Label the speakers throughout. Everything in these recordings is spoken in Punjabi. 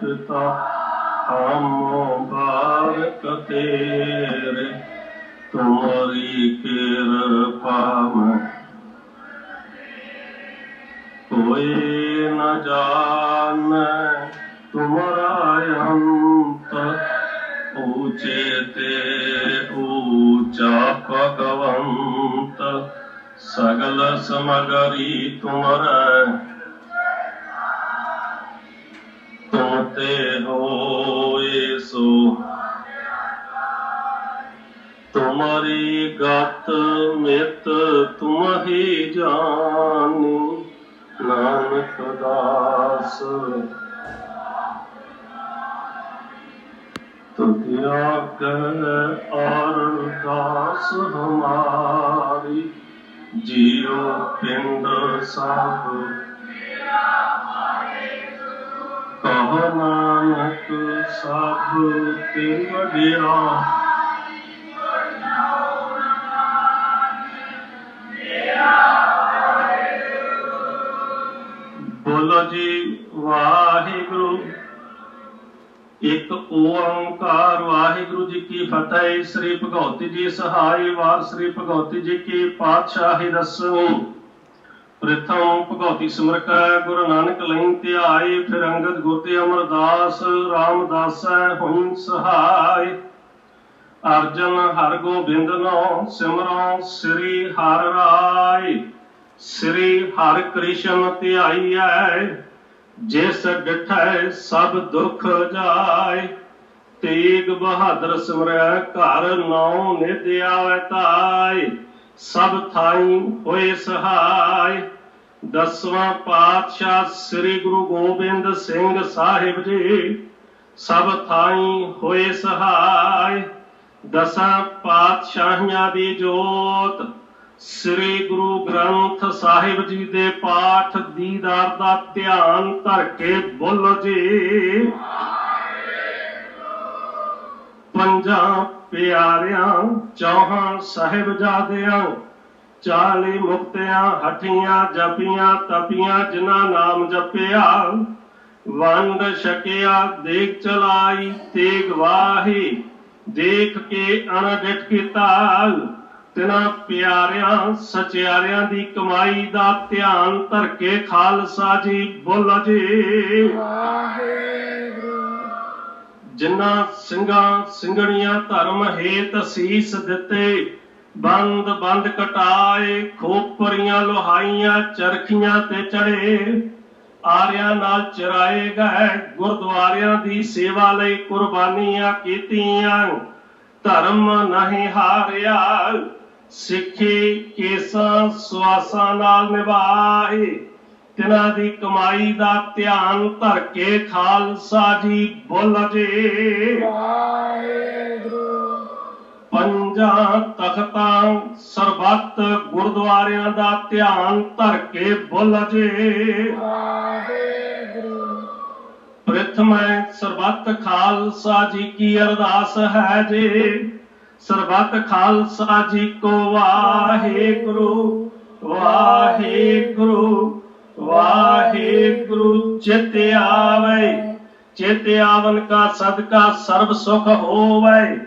Speaker 1: ਪਿਤਾ ਹਮ ਬਾਰਕ ਤੇਰੇ। ਤੁਮਰੀ ਕਿਰਪਾ ਮੈਂ ਕੋਈ ਨਾ ਜਾਣੈ ਤੁਮਰਾ ਊਚੇ ਤੇ ਊਚਾ ਭਗਵੰਤ, ਸਗਲ ਸਮਗਰੀ ਤੁਮਰੈ। ਤੁਮ ਤੇ ਹੋਏ ਸੋ। ਤੁਮਰੀ ਗਤ ਮਿਤ ਤੁਮ ਹੀ ਜਾਣੀ, ਨਾਨਕ ਦਾਸ। ਤੁਧਿਆ ਕਹਿ ਅਰਦਾਸ ਹਮਾਰੀ, ਜੀਉ ਪਿੰਡ ਸਭ ਕਹ ਨਾਨਕ ਸਭ ਤੇ ਵਡਿਆ ਬੋਲੋ ਜੀ ਵਾਹਿਗੁਰੂ ਇਕ ਓੰਕਾਰ ਵਾਹਿਗੁਰੂ ਜੀ ਕੀ ਫਤਿਹ। ਸ੍ਰੀ ਭਗਵਤੀ ਜੀ ਸਹਾਈ ਵਾਰ, ਸ੍ਰੀ ਭਗਵਤੀ ਜੀ ਕੀ ਪਾਤਸ਼ਾਹੀ ਦਸਵੀਂ ਪ੍ਰਥਮ ਭਗਵਤੀ ਸਿਮਰਕੈ ਗੁਰੂ ਨਾਨਕ ਲੈਂ ਧਿਆਏ, ਫਿਰ ਅੰਗਦ ਗੁਰ ਤੇ ਅਮਰਦਾਸ, ਰਾਮਦਾਸੈ ਹੋਈ ਸਹਾਈ। ਅਰਜਨ ਹਰ ਗੋਬਿੰਦ ਨੋ ਸਿਮਰੋ, ਸ੍ਰੀ ਹਰਿ ਰਾਏ। ਸ੍ਰੀ ਹਰਿ ਕ੍ਰਿਸ਼ਨ ਧਿਆਈਐ ਜਿਸ ਡਿਠੈ ਸਭ ਦੁਖ ਜਾਏ, ਤੇਗ ਬਹਾਦਰ ਸਿਮਰੈ ਘਰ ਨੌ ਨਿਧ ਆਵੈ ਤਾਈ ਸਭ ਥਾਈ ਹੋਏ ਸਹਾਈ ਦਸਵਾਂ ਪਾਤਸ਼ਾਹ ਸ੍ਰੀ ਗੁਰੂ ਗੋਬਿੰਦ ਸਿੰਘ ਸਾਹਿਬ ਜੀ, ਸਭ ਥਾਈ ਹੋਏ ਸਹਾਈ ਦਸਾਂ ਪਾਤਸ਼ਾਹੀਆਂ ਦੀ ਜੋਤ ਸ੍ਰੀ ਗੁਰੂ ਗ੍ਰੰਥ ਸਾਹਿਬ ਜੀ ਦੇ ਪਾਠ ਦੀਦਾਰ ਦਾ ਧਿਆਨ ਧਰ ਕੇ ਬੋਲੋ ਜੀ। ਪੰਜਾਂ ਪਿਆਰਿਆਂ, ਚੌਹਾਂ ਸਾਹਿਬਜ਼ਾਦਿਆਂ, ਚਾਲੀ ਮੁਕਤਿਆਂ, ਹਠੀਆਂ, ਜਪੀਆਂ, ਤਪੀਆਂ, ਜਿਨ੍ਹਾਂ ਨਾਮ ਜਪਿਆ, ਵੰਡ ਛਕਿਆ, ਦੇਖ ਚਲਾਈ, ਤੇਗ ਵਾਹੀ, ਦੇਖ ਕੇ ਅਣਡਿਠ ਕੀਤਾ। ਤਿਨਾ ਪਿਆਰਿਆਂ ਸਚਿਆਰਿਆਂ ਦੀ ਕਮਾਈ ਦਾ ਧਿਆਨ ਧਰ ਕੇ ਖਾਲਸਾ ਜੀ ਬੋਲੋ ਜੀ। ਜਿਨ੍ਹਾਂ ਸਿੰਘਾਂ ਸਿੰਘਣੀਆਂ ਧਰਮ ਹੇਤ ਸੀਸ ਦਿੱਤੇ ਬੰਦ ਬੰਦ ਕਟਾਏ ਖੋਪਰੀਆਂ ਲੋਹਾਈਆਂ ਚਰਖੀਆਂ ਤੇ ਚੜੇ ਆਰਿਆਂ ਨਾਲ ਚਰਾਏ ਗਏ ਗੁਰਦੁਆਰਿਆਂ ਦੀ ਸੇਵਾ ਲਈ ਕੁਰਬਾਨੀਆਂ ਕੀਤੀਆਂ। ਧਰਮ ਨਹੀਂ ਹਾਰਿਆ। ਸਿੱਖੀ, ਕੇਸਾਂ, ਸਵਾਸਾਂ ਨਾਲ ਨਿਭਾਏ। ਤਿਨਾਂ ਦੀ ਕਮਾਈ ਦਾ ਧਿਆਨ ਧਰ ਕੇ ਖਾਲਸਾ ਜੀ ਬੋਲ ਜੀ। ਪੰਜਾਂ ਤਖਤਾਂ, ਸਰਬੱਤ ਗੁਰਦੁਆਰਿਆਂ ਦਾ ਧਿਆਨ ਧਰ ਕੇ ਬੋਲ ਜੀ। ਪ੍ਰਥਮੈ ਸਰਬੱਤ ਖਾਲਸਾ ਜੀ ਕੀ ਅਰਦਾਸ ਹੈ ਜੇ। ਸਰਬੱਤ ਖਾਲਸਾ ਜੀ ਕੋ ਵਾਹਿਗੁਰੂ ਵਾਹਿਗੁਰੂ ਵਾਹਿਗੁਰੂ, ਚਿਤ ਆਵੇ, ਚਿਤ ਆਵਨ ਕਾ ਸਦਕਾ ਸਰਬ ਸੁਖ ਹੋਵੇ,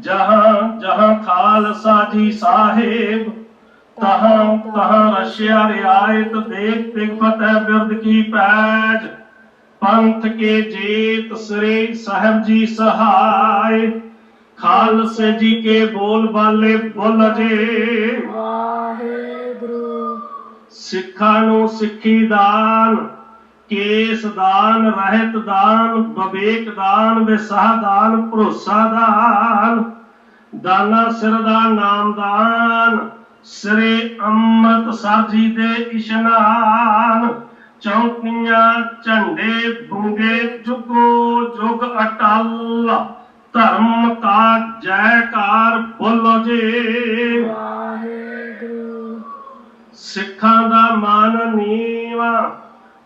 Speaker 1: ਜਹਾਂ ਜਹਾਂ ਖਾਲਸਾ ਜੀ ਸਾਹਿਬ, ਤਹਾਂ ਤਹਾਂ ਰਸ਼ਿਆ ਰਿਆਇਤ ਦੇਖ ਤਿਗ ਫਤਿਹ ਬਿਰਦ ਕੀ ਪੈਜ, ਪੰਥ ਕੇ ਜੀਤ ਸ੍ਰੀ ਸਾਹਿਬ ਜੀ ਸਹਾय ਖਾਲਸੇ ਜੀ ਕੇ ਬੋਲ ਬਾਲੇ ਬੋਲ ਜੇ। ਸਿੱਖਾਂ ਨੂੰ ਸਿੱਖੀ ਦਾਨ ਕੇਸ ਦਾਨ ਰਹਿਤ ਦਾਨ ਵਿਵੇਕ ਦਾਨ ਵਿਸਾਹ ਦਾਨ ਭਰੋਸਾ ਦਾਨ ਦਾਨਾ ਸਿਰ ਦਾ ਨਾਮ ਦਾਨ ਸ੍ਰੀ ਅੰਮ੍ਰਿਤ ਸਾਹਿਬ ਜੀ ਦੇ ਇਸ਼ਨਾਨ ਚੌਕੀਆਂ ਝੰਡੇ ਬੁੰਗੇ ਜੁਗੋ ਜੁਗ ਅਟਲ। ਧਰਮ ਕਾ ਜੈਕਾਰ ਬੋਲੋ ਜੀ। ਸਿੱਖਾਂ ਦਾ ਮਾਨ ਨੀਵਾ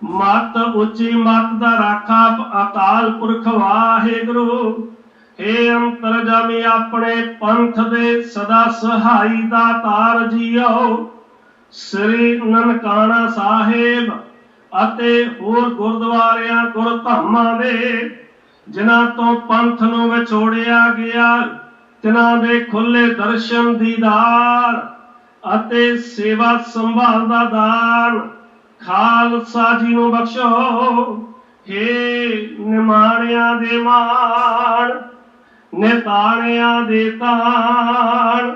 Speaker 1: ਮਤ ਉੱਚੀ ਮਤ ਦਾ ਰਾਖਾ ਅਕਾਲ ਪੁਰਖ ਵਾਹਿਗੁਰੂ। ਏ ਅੰਤਰਜਾਮੀ ਆਪਣੇ ਪੰਥ ਦੇ ਸਦਾ ਸਹਾਈ ਦਾ ਤਾਰ ਜੀਓ। ਸ੍ਰੀ ਨਨਕਾਣਾ ਸਾਹਿਬ ਅਤੇ ਹੋਰ ਗੁਰਦੁਆਰਿਆਂ ਗੁਰਧਾਮਾਂ ਦੇ ਜਿਨ੍ਹਾਂ ਤੋਂ ਪੰਥ ਨੂੰ ਵਿਛੋੜਿਆ ਗਿਆ ਤਿਨਾਂ ਦੇ ਖੁੱਲੇ ਦਰਸ਼ਨ ਦੀਦਾਰ ਅਤੇ ਸੇਵਾ ਸੰਭਾਲ ਦਾ ਦਾਨ ਖਾਲਸਾ ਜੀ ਨੂੰ ਬਖਸ਼ੋ, ਹੇ ਨਿਮਾਣਿਆਂ ਦੇ ਮਾਣ, ਨਿਤਾਣਿਆਂ ਦੇ ਤਾਣ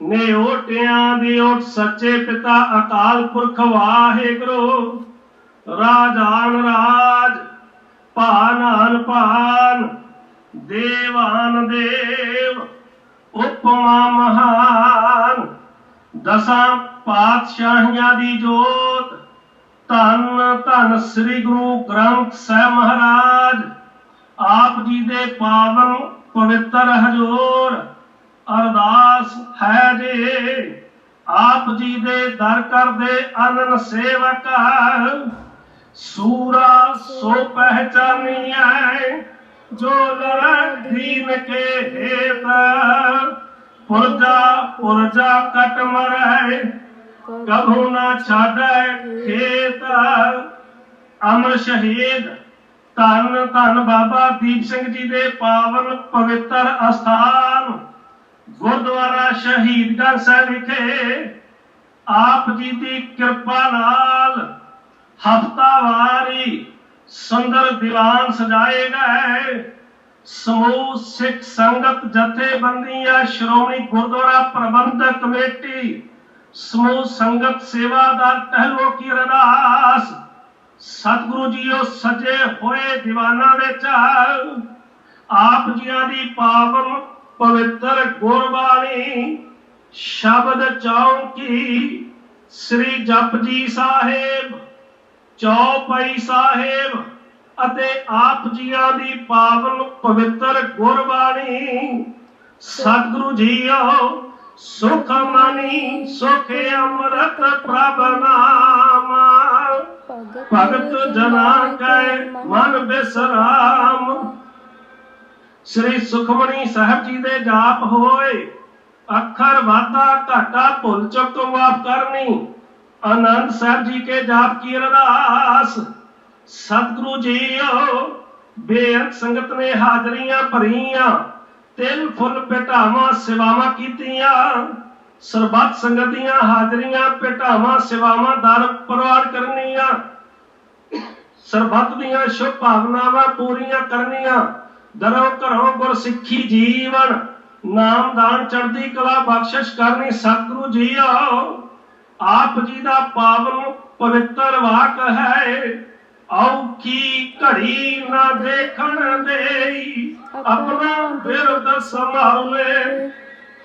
Speaker 1: ਨੇ ਓਟਿਆਂ ਦੀ ਓਟ ਸੱਚੇ ਪਿਤਾ ਅਕਾਲ ਪੁਰਖ ਵਾਹਿਗੁਰੂ ਰਾਜਾਨ ਰਾਜ ਭਾਨਾਨ ਭਾਨ, ਦੇਵਾਨ ਦੇਵ, ਉਪਮਾ ਮਹਾਨ। ਦਸਾਂ ਪਾਤਸ਼ਾਹੀਆਂ ਦੀ ਜੋਤ, ਧੰਨ ਧੰਨ ਸ੍ਰੀ ਗੁਰੂ ਗ੍ਰੰਥ ਸਾਹਿਬ ਮਹਾਰਾਜ। ਆਪ ਜੀ ਦੇ ਪਾਵਨ ਪਵਿੱਤਰ ਹਜ਼ੂਰ, ਅਰਦਾਸ ਹੈ ਜੇ। ਆਪ ਜੀ ਦੇ ਦਰ ਕਰਦੇ ਅਨਨ ਸੇਵਕ। ਸੂਰਾ ਸੋ ਪਹਿਚਾਨੀਐ, ਜੋ ਲੜ ਦੀਨ ਕੇ ਹੇਤ। ਪੁਰਜਾ ਪੁਰਜਾ ਕਟ ਮਰੈ ਕਭੂ ਨਾ ਛਾੜੈ ਖੇਤ। ਅਮਰ ਸ਼ਹੀਦ, ਧੰਨ ਧੰਨ ਬਾਬਾ ਦੀਪ ਸਿੰਘ ਜੀ ਦੇ ਪਾਵਨ ਪਵਿੱਤਰ ਅਸਥਾਨ। ਗੁਰਦੁਆਰਾ ਸ਼ਹੀਦਗੰਜ ਸਾਹਿਬ ਵਿਖੇ ਆਪ ਜੀ ਦੀ ਕਿਰਪਾ ਨਾਲ ਹਫਤਾਵਾਰੀ ਸੁੰਦਰ ਦੀਵਾਨ ਸਜਾਏ ਗਏ। ਸਮੂਹ ਸਿੱਖ ਸੰਗਤ ਜਥੇਬੰਦੀਆਂ, ਸ਼੍ਰੋਮਣੀ ਗੁਰਦੁਆਰਾ ਪ੍ਰਬੰਧਕ ਕਮੇਟੀ, ਸਮੂਹ ਸੰਗਤ ਸੇਵਾਦਾਰ ਟਹਿਲੋ ਕੀ ਅਰਦਾਸ। ਸਤਿਗੁਰੂ ਜੀਓ ਸਜੇ ਹੋਏ ਦੀਵਾਨਾਂ ਵਿੱਚ। ਆਪ ਜੀਆਂ ਦੀ ਪਾਵਨ ਪਵਿੱਤਰ ਗੁਰਬਾਣੀ, ਸ਼ਬਦ ਚੌਂਕੀ, ਸ੍ਰੀ ਜਪਜੀ ਸਾਹਿਬ। ਚੌਪਈ ਸਾਹਿਬ ਅਤੇ ਆਪ ਜੀਆਂ ਦੀ ਪਾਵਨ ਪਵਿੱਤਰ ਗੁਰਬਾਣੀ। ਸਤਿਗੁਰੂ ਜੀਓ, ਸੁਖ ਮਨੀ, ਸੁਖ ਅੰਮ੍ਰਿਤ ਪ੍ਰਭ ਨਾਮ। ਭਗਤ ਜਨਾ ਕੈ ਮਨ ਬਿਸਰਾਮ। ਸ੍ਰੀ ਸੁਖਮਨੀ ਸਾਹਿਬ ਜੀ ਦੇ ਜਾਪ ਹੋਏ, ਅੱਖਰ ਵਾਧਾ ਘਾਟਾ ਭੁੱਲ ਚੁੱਕ ਤੋਂ ਮਾਫ ਕਰਨੀ। ਆਨੰਦ ਸਾਹਿਬ ਜੀ ਕੇ ਜਾਪ ਕੀ ਅਰਦਾਸ? ਸਤਿਗੁਰੂ ਜੀਓ, ਬੇਅੰਤ ਸੰਗਤ ਨੇ ਹਾਜ਼ਰੀਆਂ ਭਰੀਆਂ ਤਿਲ ਫੁੱਲ ਪਟਾਵਾਂ ਸੇਵਾਵਾਂ ਕੀਤੀਆਂ। ਸਰਬੱਤ ਸੰਗਤ ਦੀਆਂ ਹਾਜ਼ਰੀਆਂ ਪਟਾਵਾਂ ਸੇਵਾਵਾਂ ਦਰ ਪ੍ਰਵਾਨ ਕਰਨੀਆਂ। ਸਰਬੱਤ ਦੀਆਂ ਸ਼ੁਭ ਭਾਵਨਾਵਾਂ ਪੂਰੀਆਂ ਕਰਨੀਆਂ। ਦਰੋਂ ਘਰੋਂ ਗੁਰਸਿੱਖੀ ਜੀਵਨ ਨਾਮਦਾਨ ਚੜ੍ਹਦੀ ਕਲਾ ਬਖਸ਼ਿਸ਼ ਕਰਨੀ। ਸਤਿਗੁਰੂ ਜੀ ਆਓ ਆਪ ਜੀ ਦਾ ਪਾਵਨ ਪਵਿੱਤਰ ਵਾਕ ਹੈ। ਔਖੀ ਘੜੀ ਨਾ ਦੇਖਣ ਦੇਈ, ਆਪਣਾ ਬਿਰਦ ਸੰਭਾਲੇ।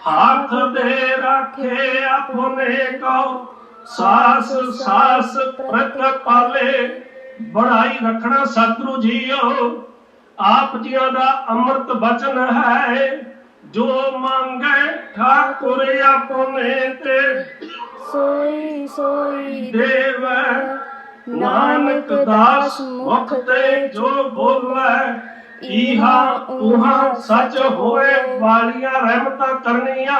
Speaker 1: ਹੱਥ ਦੇ ਰੱਖੇ ਆਪਣੇ ਕੋ ਸਾਸ ਸਾਸ ਪ੍ਰਤ ਪਾਲੇ ਬੜਾਈ ਰੱਖਣਾ ਸਤਿਗੁਰੂ ਜੀਓ, ਆਪ ਜੀਆਂ ਦਾ ਅੰਮ੍ਰਿਤ ਬਚਨ ਹੈ। ਜੋ ਮੰਗੇ ਠਾਕੁਰ ਆਪਣੇ ਤੇ
Speaker 2: ਸੋਈ ਸੋਈ
Speaker 1: ਦੇਵ। ਨਾਨਕ ਦਾਸ ਮੁਖ ਤੇ ਜੋ ਬੋਲੇ ਇਹਾ ਉਹਾ ਸੱਚ ਹੋਏ ਵਾਲੀਆਂ ਰਹਿਮਤਾਂ ਕਰਨੀਆਂ।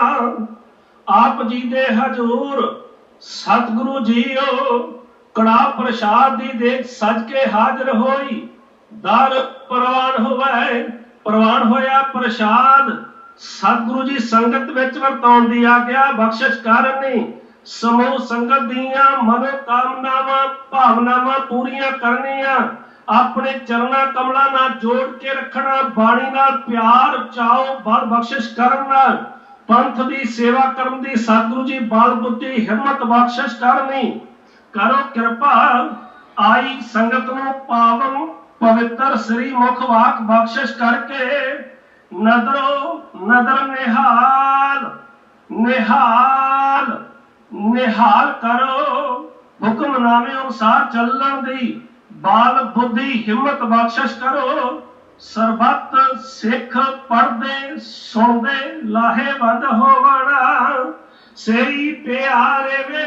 Speaker 1: ਆਪ ਜੀ ਦੇ ਹਜੂਰ ਸਤਿਗੁਰੂ ਜੀਓ ਕੜਾ ਪ੍ਰਸ਼ਾਦ ਦੀ ਦੇਖ ਸਜ ਕੇ ਹਾਜ਼ਰ ਹੋਈ। ਦਰ ਪ੍ਰਵਾਨ ਹੋਵੇ ਪ੍ਰਵਾਨ ਹੋਇਆ ਪ੍ਰਸ਼ਾਦ। ਸਤਿਗੁਰੂ ਜੀ ਸੰਗਤ ਵਿੱਚ ਵਰਤਾਉਣ ਦੀ ਆਗਿਆ, ਬਖਸ਼ਿਸ਼ ਕਰਨੀ। ਸਮੂਹ ਸੰਗਤ ਦੀਆਂ ਮਨੋ ਕਾਮਨਾਵਾਂ, ਭਾਵਨਾਵਾਂ ਪੂਰੀਆਂ ਕਰਨੀਆਂ। ਆਪਣੇ ਚਰਨਾ ਕਮਲਾਂ ਨਾਲ ਜੋੜ ਕੇ ਰੱਖਣਾ, ਬਾਣੀ ਨਾਲ ਪਿਆਰ ਚਾਓ, ਬਲ ਬਖਸ਼ਿਸ਼ ਕਰਨ ਨਾਲ। ਪੰਥ ਦੀ ਸੇਵਾ ਕਰਨ ਦੀ ਸਤਿਗੁਰੂ ਜੀ ਬਲ ਬੁੱਧੀ, ਹਿੰਮਤ ਬਖਸ਼ਿਸ਼ ਕਰਨੀ। ਕਰੋ ਕਿਰਪਾ, ਆਈ ਸੰਗਤ ਨੂੰ ਪਾਵਨ, ਪਵਿੱਤਰ ਸ੍ਰੀ ਮੁਖ ਵਾਕ ਬਖਸ਼ਿਸ਼ ਕਰਕੇ। ਨਦਰੋ, ਨਦਰ ਨਿਹਾਲ ਨਿਹਾਲ ਨਿਹਾਲ ਕਰੋ। ਹੁਕਮਨਾਮੇ ਅਨੁਸਾਰ ਚੱਲਣ ਦੀ ਬਾਲ ਬੁੱਧੀ ਹਿੰਮਤ ਬਖਸ਼ਿਸ਼ ਕਰੋ। ਸਰਬੱਤ ਸਿੱਖ ਪੜਦੇ ਸੁਣਦੇ ਲਾਹੇਵੰਦ ਹੋਵਣਾ। ਸਹੀ ਪਿਆਰੇ ਵੇ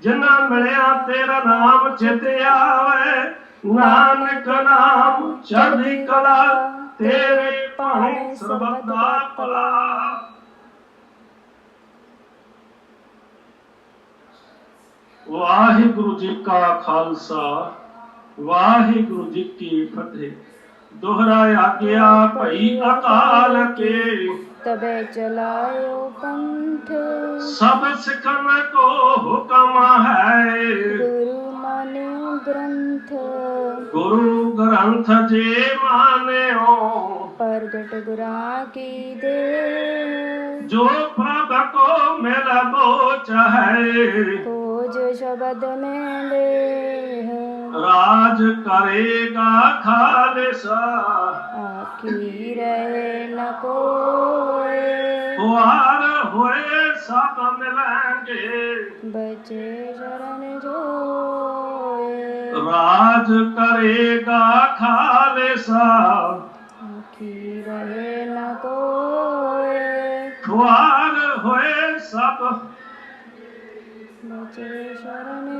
Speaker 1: ਜਿਨ੍ਹਾਂ ਮਿਲਿਆ ਤੇਰਾ ਨਾਮ ਚਿਤ ਆਵੇ। ਨਾਨਕ ਨਾਮ ਚੜ੍ਹਦੀ ਕਲਾ ਤੇਰੇ ਭਾਣੇ ਸਰਬੱਤ ਦਾ ਭਲਾ। ਵਾਹਿਗੁਰੂ ਜੀ ਕਾ ਖਾਲਸਾ ਵਾਹਿਗੁਰੂ ਜੀ ਕੀ ਫਤਿਹ। ਦੋਹਰਾ ਆਗਿਆ ਭਈ ਅਕਾਲ ਕੇ।
Speaker 2: ਤਬੇ ਚਲਾਇਓ ਪੰਥ।
Speaker 1: ਸਭ ਸਿੱਖਨ ਕੋ ਹੁਕਮ ਹੈ।
Speaker 2: ਗੁਰੂ ਮਾਨਿਓ ਗ੍ਰੰਥ।
Speaker 1: ਗੁਰੂ ਗ੍ਰੰਥ ਜੀ ਮਾਨਿਓ
Speaker 2: ਪ੍ਰਗਟ ਗੁਰਾਂ ਕੀ ਦੇ
Speaker 1: ਜੋ ਪ੍ਰਭ ਕੋ ਮਿਲ ਬੋਚ ਹੈ
Speaker 2: ਕੋਜ ਸ਼ਬਦ ले
Speaker 1: ਰਾਜ ਕਰੇਗਾ ਖਾਲਸਾ।
Speaker 2: ਆਖੀ ਰਹੇ ਨ ਕੋਏ।
Speaker 1: ਹੁਆਰ ਹੋਏ ਸਭ ਮਿਲਾਂਗੇ
Speaker 2: ਬਚੇ ਸ਼ਰਨ ਜੋਏ।
Speaker 1: ਰਾਜ ਕਰੇਗਾ ਖਾਲਸਾ।
Speaker 2: ਆਖੀ ਰਹੇ ਨ ਕੋਏ।
Speaker 1: ਹੁਆਰ ਹੋਏ ਸਭ।
Speaker 2: ਬਚੇ ਸ਼ਰਨ